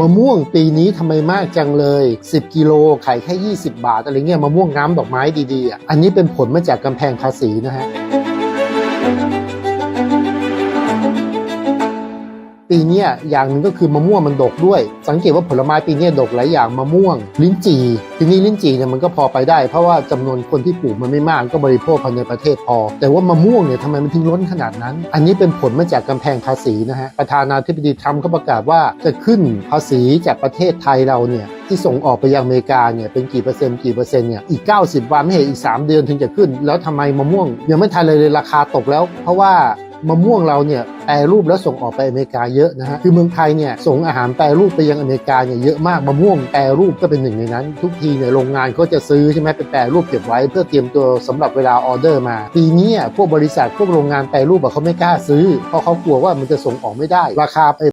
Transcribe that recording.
มะม่วงปีนี้ทำไมมากจังเลย 10 กิโลขายแค่ 20 บาทอะไรเงี้ยมะม่วงน้ำดอกไม้ดีๆอะอันนี้เป็นผลมาจากกำแพงภาษีนะฮะ ปีเนี้ยอย่างหนึ่งก็คือมะม่วงมันดกด้วย สังเกตว่าผลไม้ปีเนี้ยดกหลายอย่างมะม่วง ลิ้นจี่ทีนี้ลิ้นจี่เนี่ยมันก็พอไปได้ เพราะว่าจำนวนคนที่ปลูกมันไม่มากก็บริโภคภายในประเทศพอ แต่ว่ามะม่วงเนี่ยทำไมมันถึงล้นขนาดนั้น อันนี้เป็นผลมาจากกำแพงภาษีนะฮะประธานาธิบดีทรัมป์เขาประกาศว่าจะขึ้นภาษีจากประเทศไทยเราเนี่ยที่ส่งออกไปยังอเมริกาเนี่ยเป็นกี่เปอร์เซ็นต์กี่เปอร์เซ็นต์เนี่ยอีก 90 วันไม่เห็นอีก 3 เดือนถึงจะขึ้น แล้วทำไมมะม่วง ยังไม่ทันเลยเลยราคาตกแล้ว เพราะว่า มะม่วงเราเนี่ยแปรรูปแล้วส่งออกไปอเมริกาเยอะนะฮะคือเมืองไทยเนี่ยส่งอาหารแปรรูปไปยังอเมริกาเนี่ยเยอะมากมะม่วงแปรรูปก็เป็นหนึ่งในนั้น ทุกทีเนี่ยโรงงานก็จะซื้อใช่ไหมไปแปรรูปเก็บไว้ เพื่อเตรียมตัวสำหรับเวลาออเดอร์มา ปีนี้พวกบริษัทพวกโรงงานแปรรูปเขาไม่กล้าซื้อเพราะเขากลัวว่ามันจะส่งออกไม่ได้ราคาไป